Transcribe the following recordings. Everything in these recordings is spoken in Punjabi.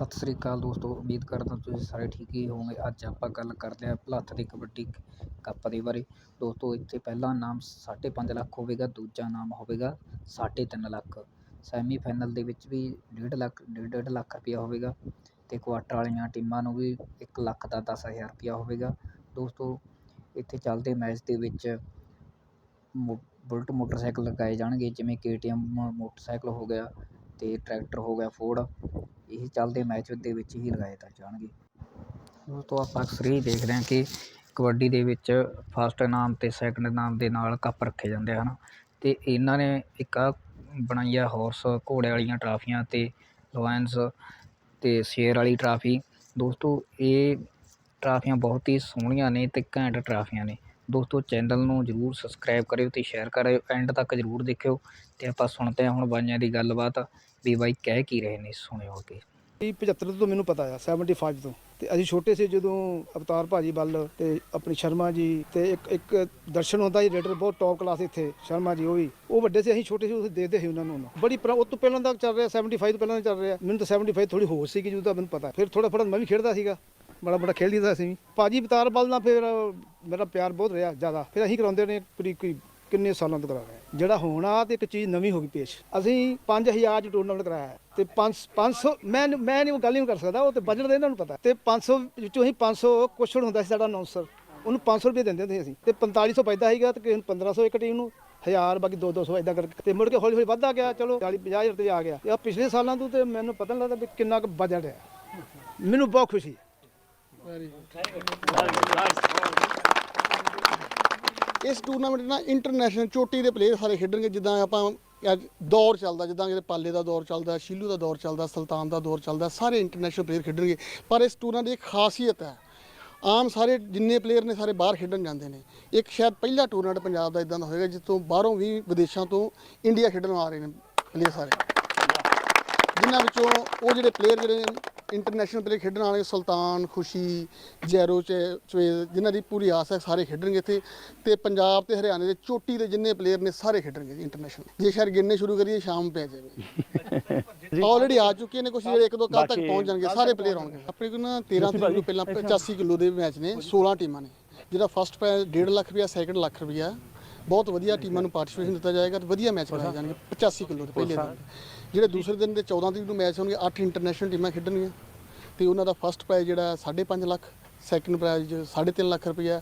ਸਤਿ ਸ੍ਰੀ ਅਕਾਲ ਦੋਸਤੋ, ਉਮੀਦ ਕਰਦਾ ਤੁਸੀਂ ਸਾਰੇ ਠੀਕ ਹੀ ਹੋਵੋਗੇ। ਅੱਜ ਆਪਾਂ ਗੱਲ ਕਰਦੇ ਹਾਂ ਭਲੱਥ ਦੇ ਕਬੱਡੀ ਕੱਪ ਦੇ ਬਾਰੇ। ਦੋਸਤੋ, ਇੱਥੇ ਪਹਿਲਾ ਨਾਮ ਸਾਢੇ ਪੰਜ ਲੱਖ ਹੋਵੇਗਾ, ਦੂਜਾ ਨਾਮ ਹੋਵੇਗਾ ਸਾਢੇ ਤਿੰਨ ਲੱਖ। ਸੈਮੀ ਫਾਈਨਲ ਦੇ ਵਿੱਚ ਵੀ ਡੇਢ ਲੱਖ, ਡੇਢ ਡੇਢ ਲੱਖ ਰੁਪਇਆ ਹੋਵੇਗਾ ਅਤੇ ਕੁਆਟਰ ਵਾਲੀਆਂ ਟੀਮਾਂ ਨੂੰ ਵੀ ਇੱਕ ਲੱਖ ਦਾ ਦਸ ਹਜ਼ਾਰ ਰੁਪਇਆ ਹੋਵੇਗਾ। ਦੋਸਤੋ, ਇੱਥੇ ਚੱਲਦੇ ਮੈਚ ਦੇ ਵਿੱਚ ਮੋ, ਬੁਲਟ ਮੋਟਰਸਾਈਕਲ ਲਗਾਏ ਜਾਣਗੇ, ਜਿਵੇਂ ਕੇ ਟੀ ਮੋਟਰਸਾਈਕਲ ਹੋ ਗਿਆ ਅਤੇ ਟਰੈਕਟਰ ਹੋ ਗਿਆ, ਫੋਰਡ। ਇਹ ਚੱਲਦੇ ਮੈਚ ਦੇ ਵਿੱਚ ਹੀ ਲਗਾਏ ਤਾਂ ਜਾਣਗੇ। ਦੋਸਤੋ, ਆਪਾਂ ਅਕਸਰ ਹੀ ਦੇਖਦੇ ਹਾਂ ਕਿ ਕਬੱਡੀ ਦੇ ਵਿੱਚ ਫਸਟ ਇਨਾਮ ਅਤੇ ਸੈਕਿੰਡ ਇਨਾਮ ਦੇ ਨਾਲ ਕੱਪ ਰੱਖੇ ਜਾਂਦੇ ਹਨ? ਅਤੇ ਇਹਨਾਂ ਨੇ ਇੱਕ ਆਹ ਬਣਾਈ ਆ ਹੋਰਸ ਘੋੜੇ ਵਾਲੀਆਂ ਟਰਾਫੀਆਂ ਅਤੇ ਲੋਇਨਸ ਅਤੇ ਸ਼ੇਰ ਵਾਲੀ ਟਰਾਫੀ ਦੋਸਤੋ, ਇਹ ਟਰਾਫੀਆਂ ਬਹੁਤ ਹੀ ਸੋਹਣੀਆਂ ਨੇ ਅਤੇ ਘੈਂਟ ਟਰਾਫੀਆਂ ਨੇ। ਦੋਸਤੋ ਚੈਨਲ ਨੂੰ ਜ਼ਰੂਰ ਸਬਸਕ੍ਰਾਈਬ ਕਰਿਓ ਅਤੇ ਸ਼ੇਅਰ ਕਰਿਓ ਐਂਡ ਤੱਕ ਜ਼ਰੂਰ ਦੇਖਿਓ। ਅਤੇ ਆਪਾਂ ਸੁਣਦੇ ਹਾਂ ਹੁਣ ਬਾਈਆਂ ਦੀ ਗੱਲਬਾਤ ਵੀ ਬਾਈ ਕਹਿ ਕੀ ਰਹੇ ਨੇ, ਸੁਣਿਓ ਅੱਗੇ। 75 ਤੋਂ ਮੈਨੂੰ ਪਤਾ ਆ 75 ਤੋਂ। ਤੇ ਅਸੀਂ ਛੋਟੇ ਸੀ ਜਦੋਂ ਅਵਤਾਰ ਭਾਜੀ ਵੱਲ ਤੇ ਆਪਣੀ ਸ਼ਰਮਾ ਜੀ ਤੇ ਇੱਕ ਇੱਕ ਦਰਸ਼ਨ ਹੁੰਦਾ ਸੀ ਰੇਡਰ ਬਹੁਤ ਟੌਪ ਕਲਾਸ ਇੱਥੇ, ਸ਼ਰਮਾ ਜੀ ਉਹ ਵੀ। ਉਹ ਵੱਡੇ ਸੀ, ਅਸੀਂ ਛੋਟੇ ਸੀ ਉਹ ਦੇਖਦੇ ਸੀ ਉਹਨਾਂ ਨੂੰ ਬੜੀ ਪੁਰਾ- ਉਹ ਤੋਂ ਪਹਿਲਾਂ ਦਾ ਚੱਲ ਰਿਹਾ 75 ਤੋਂ ਪਹਿਲਾਂ ਚੱਲ ਰਿਹਾ। ਮੈਨੂੰ ਤਾਂ 75 ਥੋੜੀ ਹੋਸ਼ ਸੀ ਕਿ ਜਦੋਂ ਮੈਨੂੰ ਪਤਾ। ਫਿਰ ਥੋੜਾ ਥੋੜਾ ਮੈਂ ਵੀ ਖੇਡਦਾ ਸੀਗਾ। ਬੜਾ ਬੜਾ ਖੇਡ ਲਈਦਾ ਸੀ। ਭਾਜੀ ਅਵਤਾਰ ਵੱਲ ਨਾਲ ਫਿਰ ਮੇਰਾ ਪਿਆਰ ਬਹੁਤ ਰਿਹਾ ਜ਼ਿਆਦਾ। ਫਿਰ ਅਸੀਂ ਕਰਾਉਂਦੇ ਨੇ ਕੋਈ ਕੋਈ ਕਿੰਨੇ ਸਾਲਾਂ ਤੋਂ ਕਰਾ ਰਹੇ ਹਾਂ। ਜਿਹੜਾ ਹੋਣਾ ਤੇ ਇੱਕ ਚੀਜ਼ ਨਵੀਂ ਹੋ ਗਈ ਪੇਸ਼। ਅਸੀਂ 5000 ਚ ਟੂਰਨਾਮੈਂਟ ਕਰਾਇਆ ਹੈ ਤੇ 5 500 ਮੈਂ ਮੈਂ ਨਹੀਂ ਉਹ ਗੱਲ ਨਹੀਂ ਕਰ ਸਕਦਾ, ਉਹ ਤੇ ਬਜਟ ਦਾ ਇਹਨਾਂ ਨੂੰ ਪਤਾ ਤੇ 500 ਵਿੱਚੋਂ ਅਸੀਂ 500 ਕੁਐਸਚਨ ਹੁੰਦਾ ਸੀ ਸਾਡਾ ਅਨਾਉਂਸਰ ਉਹਨੂੰ 500 ਰੁਪਏ ਦਿੰਦੇ ਹੁੰਦੇ ਸੀ ਅਸੀਂ। ਤੇ 4500 ਪੈਦਾ ਸੀਗਾ ਤੇ ਕਿਸੇ ਨੂੰ 1500 ਇੱਕ ਟੀਮ ਨੂੰ 1000 ਬਾਕੀ 2 200 ਇਦਾਂ ਕਰਕੇ। ਤੇ ਮੁੜ ਕੇ ਹੌਲੀ ਹੌਲੀ ਵੱਧਦਾ ਗਿਆ, ਚਲੋ 40 50000 ਤੇ ਆ ਗਿਆ। ਤੇ ਪਿਛਲੇ ਸਾਲਾਂ ਤੋਂ ਤੇ ਮੈਨੂੰ ਪਤਾ ਨਹੀਂ ਲੱਗਦਾ ਵੀ ਕਿੰਨਾ ਕੁ ਬਜਟ ਹੈ। ਮੈਨੂੰ ਬਹੁਤ ਖੁਸ਼ੀ ਇਸ ਟੂਰਨਾਮੈਂਟ ਨਾਲ ਇੰਟਰਨੈਸ਼ਨਲ ਚੋਟੀ ਦੇ ਪਲੇਅਰ ਸਾਰੇ ਖੇਡਣਗੇ, ਜਿੱਦਾਂ ਆਪਾਂ ਅੱਜ ਦੌਰ ਚੱਲਦਾ, ਜਿੱਦਾਂ ਕਿ ਪਾਲੇ ਦਾ ਦੌਰ ਚੱਲਦਾ, ਸ਼ੀਲੂ ਦਾ ਦੌਰ ਚੱਲਦਾ, ਸੁਲਤਾਨ ਦਾ ਦੌਰ ਚੱਲਦਾ, ਸਾਰੇ ਇੰਟਰਨੈਸ਼ਨਲ ਪਲੇਅਰ ਖੇਡਣਗੇ। ਪਰ ਇਸ ਟੂਰਨਾਮੈਂਟ ਦੀ ਇੱਕ ਖਾਸੀਅਤ ਹੈ, ਆਮ ਸਾਰੇ ਜਿੰਨੇ ਪਲੇਅਰ ਨੇ ਸਾਰੇ ਬਾਹਰ ਖੇਡਣ ਜਾਂਦੇ ਨੇ। ਇੱਕ ਸ਼ਾਇਦ ਪਹਿਲਾ ਟੂਰਨਾਮੈਂਟ ਪੰਜਾਬ ਦਾ ਇਦਾਂ ਦਾ ਹੋਏਗਾ, ਜਿੱਥੋਂ ਬਾਹਰੋਂ ਵੀ ਵਿਦੇਸ਼ਾਂ ਤੋਂ ਇੰਡੀਆ ਖੇਡਣ ਆ ਰਹੇ ਨੇ ਪਲੇਅਰ ਸਾਰੇ। ਜਿਨ੍ਹਾਂ ਵਿੱਚੋਂ ਉਹ ਜਿਹੜੇ ਪਲੇਅਰ ਜਿਹੜੇ ਇੰਟਰਨੈਸ਼ਨਲ ਪਲੇਅਰ ਖੇਡਣ ਵਾਲੇ ਸੁਲਤਾਨ ਖੁਸ਼ੀ ਜੈਰੋ ਚ ਚਵੇਜ਼ ਜਿਨ੍ਹਾਂ ਦੀ ਪੂਰੀ ਆਸ ਹੈ ਸਾਰੇ ਖੇਡਣਗੇ ਇੱਥੇ। ਤੇ ਪੰਜਾਬ ਤੇ ਹਰਿਆਣੇ ਦੇ ਚੋਟੀ ਦੇ ਜਿੰਨੇ ਪਲੇਅਰ ਨੇ ਸਾਰੇ ਖੇਡਣਗੇ ਜੀ ਇੰਟਰਨੈਸ਼ਨਲ ਜੇ ਸ਼ਾਇਦ ਗਿਣਨੇ ਸ਼ੁਰੂ ਕਰੀਏ ਸ਼ਾਮ ਪੈ ਜਾਵੇ। ਆਲਰੇਡੀ ਆ ਚੁੱਕੇ ਨੇ ਕੁਝ ਜਿਹੜੇ ਇੱਕ ਦੋ ਕੱਲ ਤੱਕ ਪਹੁੰਚ ਜਾਣਗੇ ਸਾਰੇ ਪਲੇਅਰ ਆਉਣਗੇ। ਆਪਣੇ ਕੋਲ ਨਾ 13 ਤਰੀਕ ਨੂੰ ਪਹਿਲਾਂ 85 ਕਿਲੋ ਦੇ ਮੈਚ ਨੇ 16 ਟੀਮਾਂ ਨੇ। ਜਿਹਦਾ ਫਸਟ ਪ੍ਰਾਈਜ਼ 1.5 ਲੱਖ ਰੁਪਇਆ ਸੈਕੰਡ ਲੱਖ ਰੁਪਇਆ ਬਹੁਤ ਵਧੀਆ ਟੀਮਾਂ ਨੂੰ ਪਾਰਟਿਸਿਪੇਸ਼ਨ ਦਿੱਤਾ ਜਾਏਗਾ ਤੇ ਵਧੀਆ ਮੈਚ ਕਰਾਏ ਜਾਣਗੇ। 85 ਕਿਲੋ ਦੇ ਪਹਿਲੇ ਦਿਨ। ਜਿਹੜੇ ਦੂਸਰੇ ਦਿਨ ਦੇ 14 ਤਰੀਕ ਨੂੰ ਮੈਚ ਹੋਣਗੇ 8 ਇੰਟਰਨੈਸ਼ਨਲ ਟੀਮਾਂ ਖੇਡਣਗੀਆਂ। ਤੇ ਉਹਨਾਂ ਦਾ ਫਸਟ ਪ੍ਰਾਈਜ਼ ਜਿਹੜਾ 5.5 ਲੱਖ। ਸੈਕੰਡ ਪ੍ਰਾਈਜ਼ 3.5 ਲੱਖ ਰੁਪਇਆ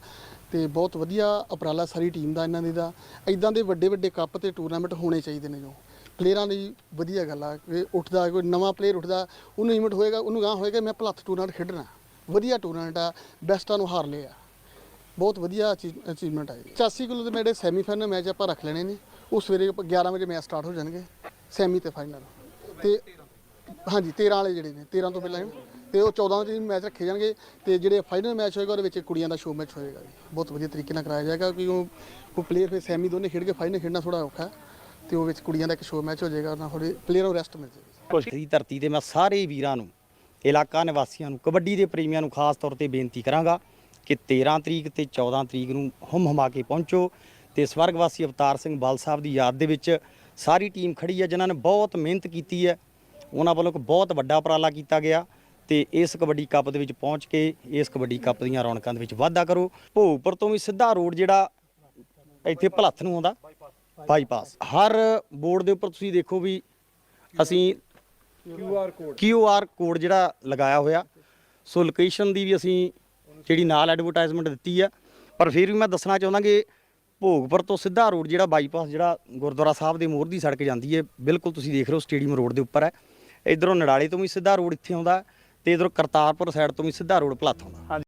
ਤੇ ਬਹੁਤ ਵਧੀਆ ਉਪਰਾਲਾ ਸਾਰੀ ਟੀਮ ਦਾ, ਇਹਨਾਂ ਦੀ ਦਾ। ਇਦਾਂ ਦੇ ਵੱਡੇ ਵੱਡੇ ਕੱਪ ਤੇ ਟੂਰਨਾਮੈਂਟ ਹੋਣੇ ਚਾਹੀਦੇ ਨੇ ਜੋ। ਪਲੇਅਰਾਂ ਲਈ ਵਧੀਆ ਗੱਲ ਆ ਕਿ ਉੱਠਦਾ, ਕੋਈ ਨਵਾਂ ਪਲੇਅਰ ਉੱਠਦਾ, ਉਹਨੂੰ ਇਵੈਂਟ ਹੋਏਗਾ, ਉਹਨੂੰ ਗਾਂ ਹੋਏਗਾ, ਮੈਂ ਭਲੱਥ ਟੂਰਨਾਮੈਂਟ ਖੇਡਣਾ। ਵਧੀਆ ਟੂਰਨਾਮੈਂਟ ਆ ਬੈਸਟਾਂ ਨੂੰ ਹਾਰ ਲਿਆ। ਬਹੁਤ ਵਧੀਆ ਅਚੀਵਮੈਂਟ ਹੈ 85 ਕਿਲੋ ਦੇ ਮੇਰੇ ਸੈਮੀਫਾਈਨਲ ਮੈਚ ਆਪਾਂ ਰੱਖ ਲੈਣੇ ਨੇ। ਉਹ ਸਵੇਰੇ ਆਪਾਂ 11 ਵਜੇ ਮੈਚ ਸਟਾਰਟ ਹੋ ਜਾਣਗੇ ਸੈਮੀ ਤੇ ਫਾਈਨਲ ਤੇ ਹਾਂਜੀ 13 ਵਾਲੇ ਜਿਹੜੇ ਨੇ 13 ਤੋਂ ਪਹਿਲਾਂ ਤੇ ਉਹ 14 ਦੇ ਮੈਚ ਰੱਖੇ ਜਾਣਗੇ। ਤੇ ਜਿਹੜੇ ਫਾਈਨਲ ਮੈਚ ਹੋਏਗਾ, ਉਹਦੇ ਵਿੱਚ ਕੁੜੀਆਂ ਦਾ ਸ਼ੋਅ ਮੈਚ ਹੋਏਗਾ ਜੀ। ਬਹੁਤ ਵਧੀਆ ਤਰੀਕੇ ਨਾਲ ਕਰਾਇਆ ਜਾਏਗਾ, ਕਿਉਂਕਿ ਉਹ ਪਲੇਅਰ ਫਿਰ ਸੈਮੀ ਦੋਨੇ ਖੇਡ ਕੇ ਫਾਈਨਲ ਖੇਡਣਾ ਥੋੜਾ ਔਖਾ ਹੈ। ਤੇ ਉਹ ਵਿੱਚ ਕੁੜੀਆਂ ਦਾ ਇੱਕ ਸ਼ੋਅ ਮੈਚ ਹੋ ਜਾਏਗਾ, ਉਹਨਾਂ ਥੋੜੀ ਪਲੇਅਰ ਨੂੰ ਰੈਸਟ ਮਿਲ ਜਾਏਗੀ। ਦੀ ਧਰਤੀ ਤੇ ਮੈਂ ਸਾਰੇ ਵੀਰਾਂ ਨੂੰ, ਇਲਾਕਾ ਨਿਵਾਸੀਆਂ ਨੂੰ, ਕਬੱਡੀ ਦੇ ਪ੍ਰੇਮੀਆਂ ਨੂੰ ਖਾਸ ਤੌਰ ਤੇ ਬੇਨਤੀ ਕਰਾਂਗਾ ਕਿ 13 ਤਰੀਕ ਤੇ 14 ਤਰੀਕ ਨੂੰ ਹਮ ਹਮਾ ਕੇ ਪਹੁੰਚੋ ਤੇ ਸਵਰਗਵਾਸੀ ਅਵਤਾਰ ਸਿੰਘ ਬਲ ਸਾਹਿਬ ਦੀ ਯਾਦ ਦੇ ਵਿੱਚ ਸਾਰੀ ਟੀਮ ਖੜੀ ਹੈ ਜਿਨ੍ਹਾਂ ਨੇ ਬਹੁਤ ਮਿਹਨਤ ਕੀਤੀ ਹੈ। ਉਹਨਾਂ ਵੱਲੋਂ ਇੱਕ ਬਹੁਤ ਵੱਡਾ ਉਪਰਾਲਾ ਕੀਤਾ ਗਿਆ ਤੇ ਇਸ ਕਬੱਡੀ ਕੱਪ ਦੇ ਵਿੱਚ ਪਹੁੰਚ ਕੇ ਇਸ ਕਬੱਡੀ ਕੱਪ ਦੀਆਂ ਰੌਣਕਾਂ ਦੇ ਵਿੱਚ ਵਾਧਾ ਕਰੋ। ਭੋਗਪੁਰ ਤੋਂ ਵੀ ਸਿੱਧਾ ਰੋਡ ਜਿਹੜਾ ਇੱਥੇ ਭਲੱਥ ਨੂੰ ਆਉਂਦਾ ਬਾਈਪਾਸ। ਹਰ ਬੋਰਡ ਦੇ ਉੱਪਰ ਤੁਸੀਂ ਦੇਖੋ ਵੀ ਅਸੀਂ QR ਕੋਡ QR ਕੋਡ ਜਿਹੜਾ ਲਗਾਇਆ ਹੋਇਆ। ਸੋ ਲੋਕੇਸ਼ਨ ਦੀ ਵੀ ਅਸੀਂ ਜਿਹੜੀ ਨਾਲ ਐਡਵਰਟਾਈਜ਼ਮੈਂਟ ਦਿੱਤੀ ਆ। ਪਰ ਫਿਰ ਵੀ ਮੈਂ ਦੱਸਣਾ ਚਾਹੁੰਦਾ ਕਿ ਭੋਗਪੁਰ ਤੋਂ ਸਿੱਧਾ ਰੋਡ ਜਿਹੜਾ ਬਾਈਪਾਸ ਜਿਹੜਾ ਗੁਰਦੁਆਰਾ ਸਾਹਿਬ ਦੇ ਮੋਹਰ ਦੀ ਸੜਕ ਜਾਂਦੀ ਹੈ, ਬਿਲਕੁਲ ਤੁਸੀਂ ਦੇਖ ਰਹੇ ਹੋ ਸਟੇਡੀਅਮ ਰੋਡ ਦੇ ਉੱਪਰ ਹੈ। ਇਧਰੋਂ ਨੜਾਲੇ ਤੋਂ ਵੀ ਸਿੱਧਾ ਰੋਡ ਇੱਥੇ ਆਉਂਦਾ ਤੇ ਇਧਰੋਂ ਕਰਤਾਰਪੁਰ ਸਾਈਡ ਤੋਂ ਵੀ ਸਿੱਧਾ ਰੋਡ ਭਲੱਥ ਆਉਂਦਾ